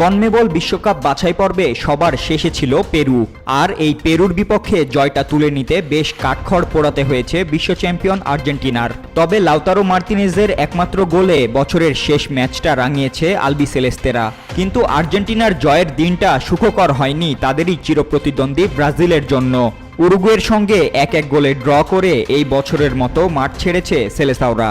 CONMEBOL বিশ্বকাপ বাছাই পর্বে সবার শেষে ছিল পেরু। আর এই পেরুর বিপক্ষে জয়টা তুলে নিতে বেশ কাঠখড় পোড়াতে হয়েছে বিশ্ব চ্যাম্পিয়ন আর্জেন্টিনার। তবে লাউতারো মার্তিনেজের একমাত্র গোলে বছরের শেষ ম্যাচটা রাঙিয়েছে আলবি সেলেস্তেরা। কিন্তু আর্জেন্টিনার জয়ের দিনটা সুখকর হয়নি তাদেরই চিরপ্রতিদ্বন্দ্বী ব্রাজিলের জন্য। উরুগুয়ের সঙ্গে এক এক গোলে ড্র করে এই বছরের মতো মাঠ ছেড়েছে সেলেসাওরা।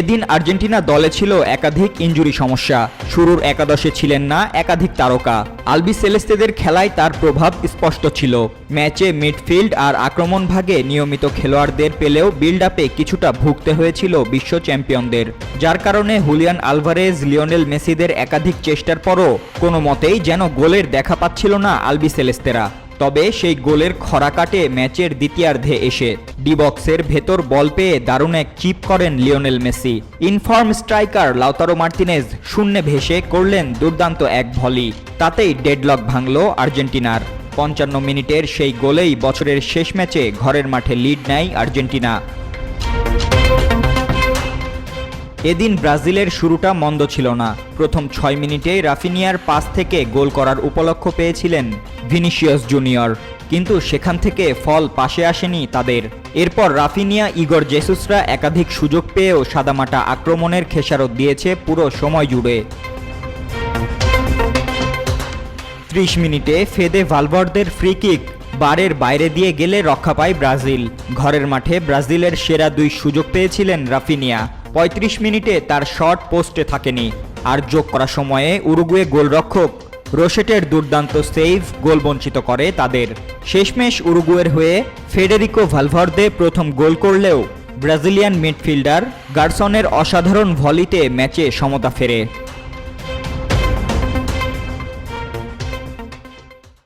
এদিন আর্জেন্টিনা দলে ছিল একাধিক ইঞ্জুরি সমস্যা। শুরুর একাদশে ছিলেন না একাধিক তারকা। আলবি সেলেস্তেদের খেলায় তার প্রভাব স্পষ্ট ছিল। ম্যাচে মিডফিল্ড আর আক্রমণ ভাগে নিয়মিত খেলোয়াড়দের পেলেও বিল্ড আপে কিছুটা ভুগতে হয়েছিল বিশ্ব চ্যাম্পিয়নদের। যার কারণে হুলিয়ান আলভারেজ, লিওনেল মেসিদের একাধিক চেষ্টার পরও কোনো মতেই যেন গোলের দেখা পাচ্ছিল না আলবি সেলেস্তেরা। তবে সেই গোলের খরা কাটে ম্যাচের দ্বিতীয়ার্ধে এসে। ডিবক্সের ভেতর বল পেয়ে দারুণ এক চিপ করেন Lionel Messi. In form striker Lautaro Martinez শূন্যে ভেসে করলেন দুর্দান্ত এক ভলি। তাতেই ডেডলক ভাঙল আর্জেন্টিনার। পঞ্চান্ন মিনিটের সেই গোলেই বছরের শেষ ম্যাচে ঘরের মাঠে লিড নেয় আর্জেন্টিনা। এদিন ব্রাজিলের শুরুটা মন্দ ছিল না। প্রথম ছয় মিনিটেই রাফিনিয়ার পাস থেকে গোল করার উপলক্ষ পেয়েছিলেন ভিনিসিয়াস জুনিয়র। কিন্তু সেখান থেকে ফল পাশে আসেনি তাদের। এরপর রাফিনিয়া ইগর জেসুসরা একাধিক সুযোগ পেয়েও সাদামাটা আক্রমণের খেসারত দিয়েছে পুরো সময় জুড়ে। ত্রিশ মিনিটে ফেদে ভালভার্দের ফ্রি কিক বারের বাইরে দিয়ে গেলে রক্ষা পায় ব্রাজিল। ঘরের মাঠে ব্রাজিলের সেরা দুই সুযোগ পেয়েছিলেন রাফিনিয়া। পঁয়ত্রিশ মিনিটে তার শট পোস্টে থাকেনি। আর যোগ করা সময়ে উরুগুয়ে গোলরক্ষক রোশেটের দুর্দান্ত সেভ গোল বঞ্চিত করে তাদের। শেষমেশ উরুগুয়ের হয়ে ফেডেরিকো ভালভার্দে প্রথম গোল করলেও ব্রাজিলিয়ান মিডফিল্ডার গার্সনের অসাধারণ ভলিতে ম্যাচে সমতা ফেরে।